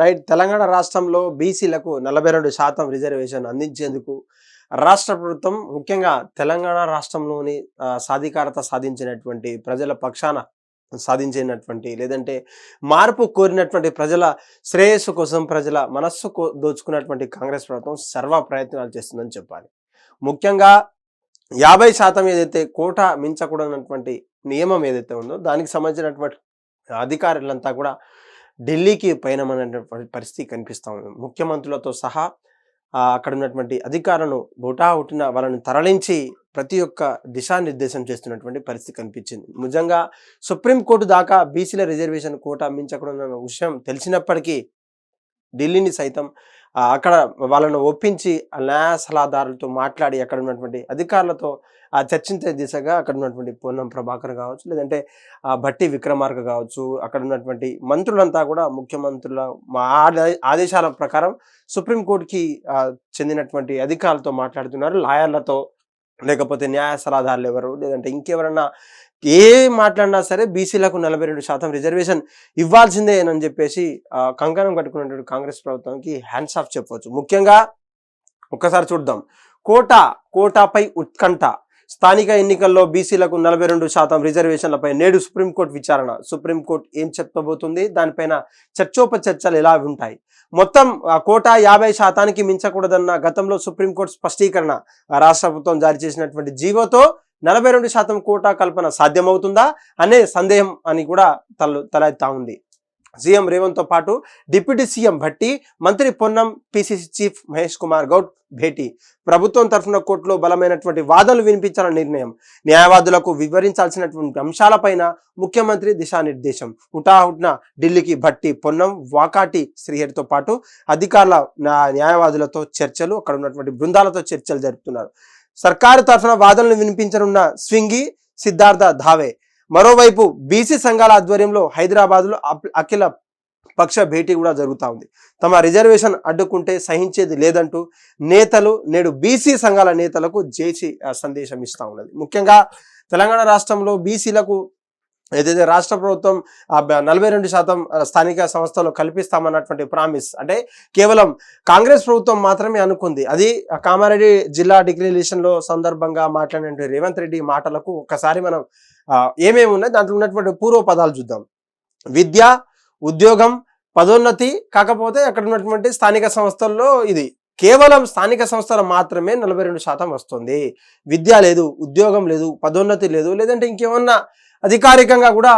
Right? Telangana రాష్ట్రంలో బీసీలకు నలభై రెండు శాతం రిజర్వేషన్ అందించేందుకు రాష్ట్ర ప్రభుత్వం ముఖ్యంగా తెలంగాణ రాష్ట్రంలోని సాధికారత సాధించినటువంటి ప్రజల పక్షాన సాధించినటువంటి లేదంటే మార్పు కోరినటువంటి ప్రజల శ్రేయస్సు కోసం ప్రజల మనస్సు దోచుకున్నటువంటి కాంగ్రెస్ ప్రభుత్వం సర్వ ప్రయత్నాలు చేస్తుందని చెప్పాలి. ముఖ్యంగా యాభై శాతం ఏదైతే కోట మించకూడనటువంటి నియమం ఏదైతే ఉందో దానికి సంబంధించినటువంటి అధికారులంతా కూడా ఢిల్లీకి పయనమనే పరిస్థితి కనిపిస్తా ఉంది. ముఖ్యమంత్రులతో సహా అక్కడ ఉన్నటువంటి అధికారులను బుటా ఉట్టిన వాళ్ళని తరలించి ప్రతి ఒక్క దిశానిర్దేశం చేస్తున్నటువంటి పరిస్థితి కనిపించింది. నిజంగా సుప్రీంకోర్టు దాకా బీసీల రిజర్వేషన్ కోటా మించకూడదన్న విషయం తెలిసినప్పటికీ ఢిల్లీని సైతం అక్కడ వాళ్ళను ఒప్పించి ఆ న్యాయ సలహాదారులతో మాట్లాడి అక్కడ ఉన్నటువంటి అధికారులతో ఆ చర్చించే దిశగా అక్కడ ఉన్నటువంటి పూర్ణం ప్రభాకర్ కావచ్చు లేదంటే ఆ భట్టి విక్రమార్క కావచ్చు అక్కడ ఉన్నటువంటి మంత్రులంతా కూడా ముఖ్యమంత్రుల మా ఆదేశాల ప్రకారం సుప్రీంకోర్టుకి చెందినటువంటి అధికారులతో మాట్లాడుతున్నారు. లాయర్లతో లేకపోతే న్యాయ సలహాదారులు ఎవరు లేదంటే ఇంకెవరన్నా ఏ మాట్లాడినా సరే బీసీలకు నలభై రెండు శాతం రిజర్వేషన్ ఇవ్వాల్సిందే అని చెప్పేసి కంకణం కట్టుకున్నటువంటి కాంగ్రెస్ ప్రభుత్వానికి హ్యాండ్స్ ఆఫ్ చెప్పవచ్చు ముఖ్యంగా ఒక్కసారి చూద్దాం. కోటా కోటాపై ఉత్కంఠ. స్థానిక ఎన్నికల్లో బీసీలకు నలభై రెండు శాతం రిజర్వేషన్లపై నేడు సుప్రీంకోర్టు విచారణ. సుప్రీంకోర్టు ఏం చెప్పబోతుంది? దానిపైన చర్చోపచర్చలు ఎలా ఉంటాయి? మొత్తం కోటా కోట యాభై శాతానికి మించకూడదన్న గతంలో సుప్రీంకోర్టు స్పష్టీకరణ రాష్ట్ర ప్రభుత్వం జారీ చేసినటువంటి జీవోతో నలభై రెండు శాతం కోటా కల్పన సాధ్యమవుతుందా అనే సందేహం అని కూడా తల తలెత్తా ఉంది. సీఎం రేవంత్తో పాటు డిప్యూటీ సీఎం భట్టి మంత్రి పొన్నం పిసిసి చీఫ్ మహేష్ కుమార్ గౌడ్ భేటీ. ప్రభుత్వం తరఫున కోర్టులో బలమైనటువంటి వాదనలు వినిపించాలని నిర్ణయం. న్యాయవాదులకు వివరించాల్సినటువంటి అంశాలపైన ముఖ్యమంత్రి దిశానిర్దేశం. హుటాహుట్న ఢిల్లీకి భట్టి పొన్నం వాకాటి శ్రీహరితో పాటు అధికారుల న్యాయవాదులతో చర్చలు అక్కడ ఉన్నటువంటి బృందాలతో చర్చలు జరుపుతున్నారు. సర్కారు తరఫున వాదనలు వినిపించనున్న స్వింగి సిద్ధార్థ ధావే. మరోవైపు బీసీ సంఘాల ఆధ్వర్యంలో హైదరాబాద్లో అఖిల పక్ష భేటీ కూడా జరుగుతూ ఉంది. తమ రిజర్వేషన్ అడ్డుకుంటే సహించేది లేదంటూ నేతలు నేడు బీసీ సంఘాల నేతలకు జేసీ ఆ, సందేశం ఇస్తా ఉన్నది. ముఖ్యంగా తెలంగాణ రాష్ట్రంలో బీసీలకు ఏదైతే రాష్ట్ర ప్రభుత్వం నలభై రెండు శాతం స్థానిక సంస్థలు కల్పిస్తామన్నటువంటి ప్రామిస్ అంటే కేవలం కాంగ్రెస్ ప్రభుత్వం మాత్రమే అనుకుంది. అది కామారెడ్డి జిల్లా డిక్లరేషన్లో సందర్భంగా మాట్లాడిన రేవంత్ రెడ్డి మాటలకు ఒకసారి మనం ఏమేమి ఉన్నాయి దాంట్లో ఉన్నటువంటి పూర్వ పదాలు చూద్దాం. విద్య ఉద్యోగం పదోన్నతి కాకపోతే అక్కడ ఉన్నటువంటి స్థానిక సంస్థల్లో ఇది కేవలం స్థానిక సంస్థలు మాత్రమే నలభై రెండు శాతం వస్తుంది. విద్య లేదు ఉద్యోగం లేదు పదోన్నతి లేదు లేదంటే ఇంకేమన్నా అధికారికంగా కూడా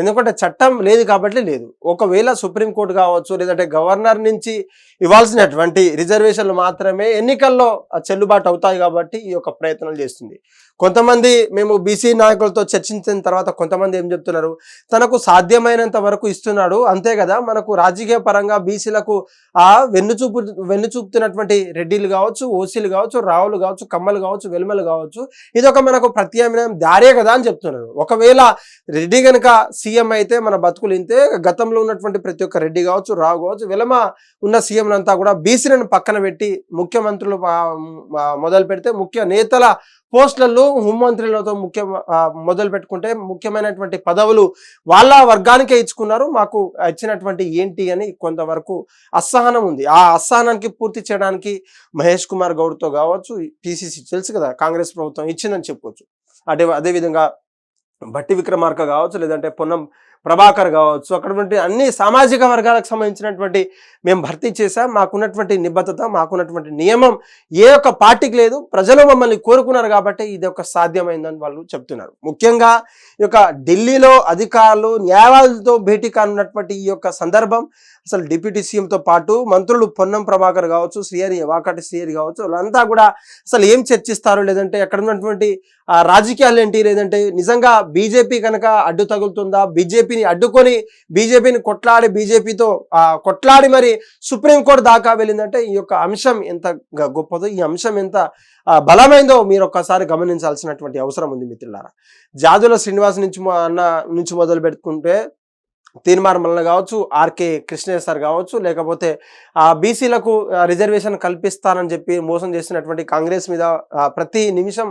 ఎందుకంటే చట్టం లేదు కాబట్టి లేదు. ఒకవేళ సుప్రీంకోర్టు కావచ్చు లేదంటే గవర్నర్ నుంచి ఇవ్వాల్సినటువంటి రిజర్వేషన్లు మాత్రమే ఎన్నికల్లో చెల్లుబాటు అవుతాయి కాబట్టి ఈ యొక్క ప్రయత్నాలు చేస్తుంది. కొంతమంది మేము బీసీ నాయకులతో చర్చించిన తర్వాత కొంతమంది ఏం చెప్తున్నారు? తనకు సాధ్యమైనంత వరకు ఇస్తున్నాడు. అంతే కదా? మనకు రాజకీయ పరంగా బీసీలకు ఆ వెన్నుచూపు వెన్నుచూపుతున్నటువంటి రెడ్డిలు కావచ్చు ఓసీలు కావచ్చు రావులు కావచ్చు కమ్మలు కావచ్చు వెలుమలు కావచ్చు ఇది ఒక మనకు ప్రత్యామ్నాయం దారే కదా అని చెప్తున్నారు. ఒకవేళ రెడ్డి కనుక సీఎం అయితే మన బతుకులు ఇంతే. గతంలో ఉన్నటువంటి ప్రతి ఒక్క రెడ్డి కావచ్చు రావు కావచ్చు వెలమ ఉన్న సీఎంలంతా కూడా బీసీలను పక్కన పెట్టి ముఖ్యమంత్రులు మొదలు పెడితే ముఖ్య నేతల పోస్టులలో హోంమంత్రులతో ముఖ్య మొదలు పెట్టుకుంటే ముఖ్యమైనటువంటి పదవులు వాళ్ళ వర్గానికే ఇచ్చుకున్నారు. మాకు ఇచ్చినటువంటి ఏంటి అని కొంతవరకు అసహనం ఉంది. ఆ అసహనానికి పూర్తి చేయడానికి మహేష్ కుమార్ గౌడ్తో కావచ్చు పిసిసి తెలుసు కదా కాంగ్రెస్ ప్రభుత్వం ఇచ్చిందని చెప్పుకోవచ్చు. అదే అదేవిధంగా భట్టి విక్రమార్క కావచ్చు లేదంటే పొన్నం ప్రభాకర్ కావచ్చు అక్కడ అన్ని సామాజిక వర్గాలకు సంబంధించినటువంటి మేము భర్తీ చేశాం. మాకున్నటువంటి నిబద్ధత మాకున్నటువంటి నియమం ఏ ఒక్క పార్టీకి లేదు. ప్రజలు మమ్మల్ని కోరుకున్నారు కాబట్టి ఇది ఒక సాధ్యమైందని వాళ్ళు చెప్తున్నారు. ముఖ్యంగా ఈ యొక్క ఢిల్లీలో అధికారులు న్యాయవాదులతో భేటీ కానున్నటువంటి ఈ యొక్క సందర్భం అసలు డిప్యూటీ సీఎంతో పాటు మంత్రులు పొన్నం ప్రభాకర్ కావచ్చు శ్రీహరి వాకాటి శ్రీహరి కావచ్చు వాళ్ళంతా కూడా అసలు ఏం చర్చిస్తారు? లేదంటే అక్కడ ఉన్నటువంటి రాజకీయాలు ఏంటి? లేదంటే నిజంగా బీజేపీ కనుక అడ్డు తగులుతుందా? బీజేపీని అడ్డుకొని బీజేపీని కొట్లాడి బీజేపీతో కొట్లాడి మరి సుప్రీంకోర్టు దాకా వెళ్ళిందంటే ఈ యొక్క అంశం ఎంత గ- గొప్పదో ఈ అంశం ఎంత బలమైందో మీరు ఒక్కసారి గమనించాల్సినటువంటి అవసరం ఉంది మిత్రులారా. జాదుల శ్రీనివాస్ నుంచి అన్న నుంచి మొదలు పెట్టుకుంటే తీర్మార్ మల్లన కావచ్చు ఆర్కే కృష్ణయ్య సార్ కావచ్చు లేకపోతే ఆ బీసీలకు రిజర్వేషన్ కల్పిస్తానని చెప్పి మోసం చేసినటువంటి కాంగ్రెస్ మీద ప్రతి నిమిషం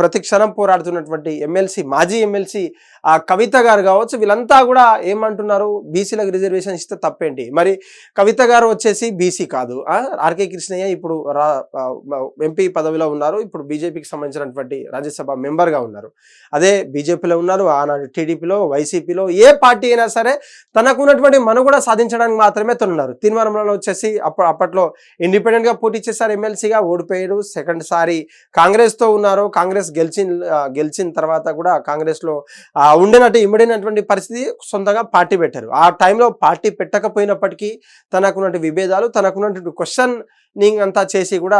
ప్రతి క్షణం పోరాడుతున్నటువంటి ఎమ్మెల్సీ మాజీ ఎమ్మెల్సీ ఆ కవిత గారు కావచ్చు వీళ్ళంతా కూడా ఏమంటున్నారు? బీసీలకు రిజర్వేషన్ ఇస్తే తప్పేంటి? మరి కవిత గారు వచ్చేసి బీసీ కాదు. ఆర్కే కృష్ణయ్య ఇప్పుడు రా ఎంపీ పదవిలో ఉన్నారు. ఇప్పుడు బీజేపీకి సంబంధించినటువంటి రాజ్యసభ మెంబర్గా ఉన్నారు. అదే బీజేపీలో ఉన్నారు. ఆనాడు టీడీపీలో వైసీపీలో ఏ పార్టీ అయినా సరే తనకు ఉన్నటువంటి మనుగడ సాధించడానికి మాత్రమే తనున్నారు. తీర్మానంలో వచ్చేసి అప్ప అప్పట్లో ఇండిపెండెంట్గా పోటీ చేశారు ఎమ్మెల్సీగా. ఓడిపోయారు సెకండ్ సారి కాంగ్రెస్తో ఉన్నారు. కాంగ్రెస్ గెలిచిన గెలిచిన తర్వాత కూడా కాంగ్రెస్లో ఆ, ఉండేనట్టు ఇమ్మడినటువంటి పరిస్థితి సొంతంగా పార్టీ పెట్టారు. ఆ టైంలో పార్టీ పెట్టకపోయినప్పటికీ తనకున్నటువంటి విభేదాలు తనకున్నటువంటి క్వశ్చన్ అంతా చేసి కూడా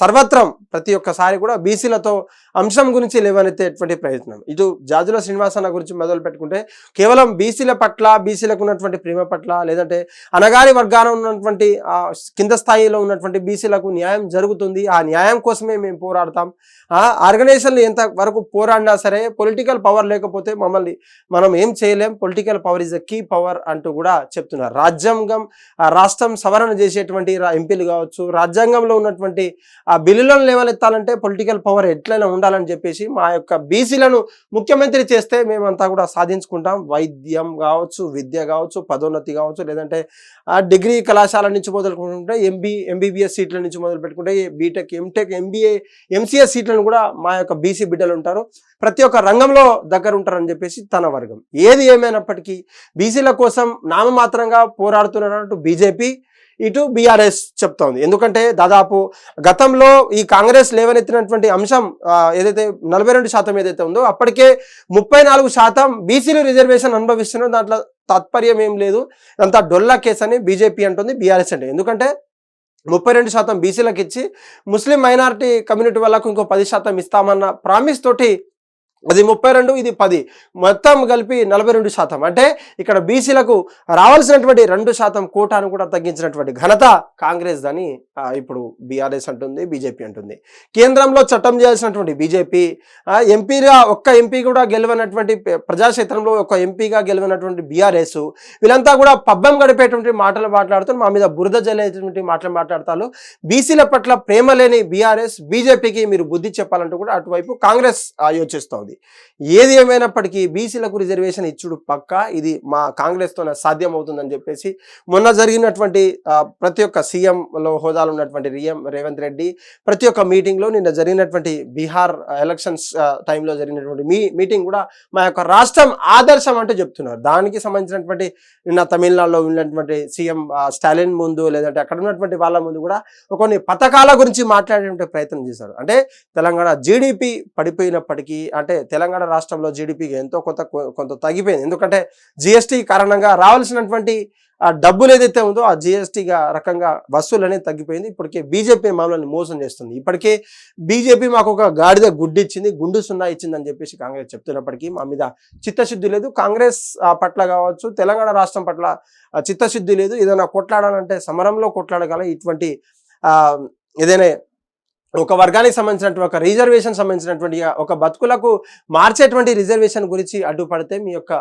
సర్వత్రం ప్రతి ఒక్కసారి కూడా బీసీలతో అంశం గురించి లేవనెత్తేటువంటి ప్రయత్నం. ఇటు జాజుల శ్రీనివాసన్న గురించి మొదలు పెట్టుకుంటే కేవలం బీసీల పట్ల బీసీలకు ఉన్నటువంటి ప్రేమ పట్ల లేదంటే అనగారి వర్గాన ఉన్నటువంటి కింద స్థాయిలో ఉన్నటువంటి బీసీలకు న్యాయం జరుగుతుంది ఆ న్యాయం కోసమే మేము పోరాడతాం. ఆ ఆర్గనైజేషన్లు ఎంత వరకు పోరాడినా సరే పొలిటికల్ పవర్ లేకపోతే మమ్మల్ని మనం ఏం చేయలేం. Political power is the key power అంటూ కూడా చెప్తున్నారు. రాజ్యాంగం ఆ రాష్ట్రం సవరణ చేసేటువంటి రా- ఎంపీలు కావచ్చు రాజ్యాంగంలో ఉన్నటువంటి ఆ బిల్లులను లేవలెత్తాలంటే పొలిటికల్ పవర్ ఎట్లయినా ఉండాలని చెప్పేసి మా యొక్క బీసీలను ముఖ్యమంత్రి చేస్తే మేమంతా కూడా సాధించుకుంటాం. వైద్యం కావచ్చు విద్య కావచ్చు పదోన్నతి కావచ్చు లేదంటే ఆ డిగ్రీ కళాశాల నుంచి మొదలుకుంటే ఎంబీ ఎంబీబీఎస్ సీట్ల నుంచి మొదలు పెట్టుకుంటే బీటెక్ ఎంటెక్ ఎంబీఏ ఎంసీఎస్ సీట్లను కూడా మా యొక్క బీసీ బిడ్డలు ఉంటారు. ప్రతి ఒక్క రంగంలో దగ్గర ఉంటారని చెప్పేసి తన వర్గం. ఏది ఏమైనప్పటికీ బీసీల కోసం నామమాత్రంగా పోరాడుతున్నటువంటి బీజేపీ ఇటు బీఆర్ఎస్ చెప్తోంది. ఎందుకంటే దాదాపు గతంలో ఈ కాంగ్రెస్ లేవనెత్తినటువంటి అంశం ఏదైతే నలభై రెండు శాతం ఏదైతే ఉందో అప్పటికే ముప్పై నాలుగు శాతం బీసీలు రిజర్వేషన్ అనుభవిస్తున్నారు. దాంట్లో తాత్పర్యం ఏం లేదు. అంతా డొల్లా కేసు అని బీజేపీ అంటుంది బీఆర్ఎస్ అంటే. ఎందుకంటే ముప్పై రెండు శాతం బీసీలకు ఇచ్చి ముస్లిం మైనారిటీ కమ్యూనిటీ వాళ్ళకు ఇంకో పది శాతం ఇస్తామన్న ప్రామిస్ తోటి అది ముప్పై రెండు ఇది పది. మొత్తం కలిపి నలభై రెండు శాతం. అంటే ఇక్కడ బీసీలకు రావాల్సినటువంటి రెండు శాతం కోటాను కూడా తగ్గించినటువంటి ఘనత కాంగ్రెస్ అని ఇప్పుడు బీఆర్ఎస్ అంటుంది బీజేపీ అంటుంది. కేంద్రంలో చట్టం చేయాల్సినటువంటి బీజేపీ ఎంపీగా ఒక్క ఎంపీ కూడా గెలవనటువంటి ప్రజాక్షేత్రంలో ఒక ఎంపీగా గెలవనటువంటి బీఆర్ఎస్ వీళ్ళంతా కూడా పబ్బం గడిపేటువంటి మాటలు మాట్లాడుతూ మా మీద బురద జల్లేటువంటి మాటలు మాట్లాడతారు. బీసీల పట్ల ప్రేమ లేని బీఆర్ఎస్ బీజేపీకి మీరు బుద్ధి చెప్పాలంటూ కూడా అటువైపు కాంగ్రెస్ ఆలోచిస్తోంది ఏది ఏమైనప్పటికీ బీసీలకు రిజర్వేషన్ ఇచ్చుడు పక్క ఇది మా కాంగ్రెస్తోనే సాధ్యం అవుతుందని చెప్పేసి మొన్న జరిగినటువంటి ప్రతి ఒక్క సీఎంలో హోదాలో ఉన్నటువంటి రియం రేవంత్ రెడ్డి ప్రతి ఒక్క మీటింగ్లో నిన్న జరిగినటువంటి బీహార్ ఎలక్షన్స్ టైంలో జరిగినటువంటి మీ మీటింగ్ కూడా మా యొక్క రాష్ట్రం ఆదర్శం అంటూ చెప్తున్నారు. దానికి సంబంధించినటువంటి నిన్న తమిళనాడులో ఉన్నటువంటి సీఎం స్టాలిన్ ముందు లేదంటే అక్కడ ఉన్నటువంటి వాళ్ళ ముందు కూడా కొన్ని పథకాల గురించి మాట్లాడేటువంటి ప్రయత్నం చేశారు. అంటే తెలంగాణ జీడిపి పడిపోయినప్పటికీ అంటే తెలంగాణ రాష్ట్రంలో జీడిపికి ఎంతో కొంత కొంత తగ్గిపోయింది. ఎందుకంటే జిఎస్టీ కారణంగా రావాల్సినటువంటి ఆ డబ్బులు ఏదైతే ఉందో ఆ జిఎస్టీగా రకంగా వసూలు అనేది తగ్గిపోయింది. ఇప్పటికే బీజేపీ మమ్మల్ని మోసం చేస్తుంది. ఇప్పటికే బీజేపీ మాకు ఒక గాడిద గుడ్డిచ్చింది గుండు సున్నా ఇచ్చింది అని చెప్పేసి కాంగ్రెస్ చెప్తున్నప్పటికీ మా మీద చిత్తశుద్ధి లేదు. కాంగ్రెస్ పట్ల కావచ్చు తెలంగాణ రాష్ట్రం పట్ల చిత్తశుద్ధి లేదు. ఏదైనా కొట్లాడాలంటే సమరంలో కొట్లాడగల ఇటువంటి ఏదైనా ఒక వర్గానికి సంబంధించినటువంటి ఒక రిజర్వేషన్ సంబంధించినటువంటి ఒక బతుకులకు మార్చేటువంటి రిజర్వేషన్ గురించి అడ్డుపడితే మీ యొక్క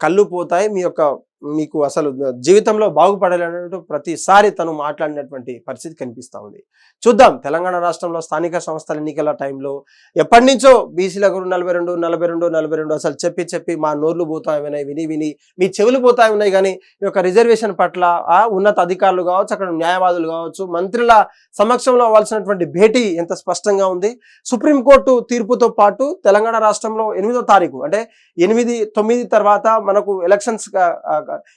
కళ్ళు పోతాయి మీ యొక్క మీకు అసలు జీవితంలో బాగుపడాలన్నట్టు ప్రతిసారి తను మాట్లాడినటువంటి పరిస్థితి కనిపిస్తూ ఉంది. చూద్దాం. తెలంగాణ రాష్ట్రంలో స్థానిక సంస్థల ఎన్నికల టైంలో ఎప్పటి నుంచో బీసీలకు నలభై రెండు నలభై రెండు నలభై రెండు అసలు చెప్పి చెప్పి మా నోర్లు పోతాయి ఉన్నాయి విని విని మీ చెవులు పోతాయి ఉన్నాయి కానీ ఈ యొక్క రిజర్వేషన్ పట్ల ఆ ఉన్నత అధికారులు కావచ్చు అక్కడ న్యాయవాదులు కావచ్చు మంత్రుల సమక్షంలో అవ్వాల్సినటువంటి భేటీ ఎంత స్పష్టంగా ఉంది. సుప్రీంకోర్టు తీర్పుతో పాటు తెలంగాణ రాష్ట్రంలో ఎనిమిదో తారీఖు అంటే ఎనిమిది తొమ్మిది తర్వాత మనకు ఎలక్షన్స్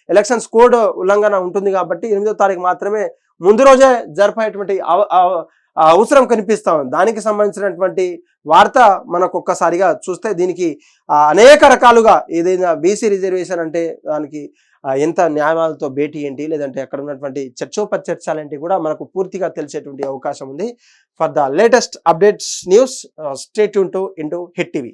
ఎలక్షన్స్ కోడ్ ఉల్లంఘన ఉంటుంది కాబట్టి ఎనిమిదో తారీఖు మాత్రమే ముందు రోజే జరిపేటువంటి అవ- అవసరం కనిపిస్తా ఉంది. దానికి సంబంధించినటువంటి వార్త మనకు ఒక్కసారిగా చూస్తే దీనికి అనేక రకాలుగా ఏదైనా బీసీ రిజర్వేషన్ అంటే దానికి ఎంత న్యాయాలతో భేటీ ఏంటి లేదంటే అక్కడ ఉన్నటువంటి చర్చోపచర్చాలేంటి కూడా మనకు పూర్తిగా తెలిసేటువంటి అవకాశం ఉంది. For the latest updates news state to into Hit TV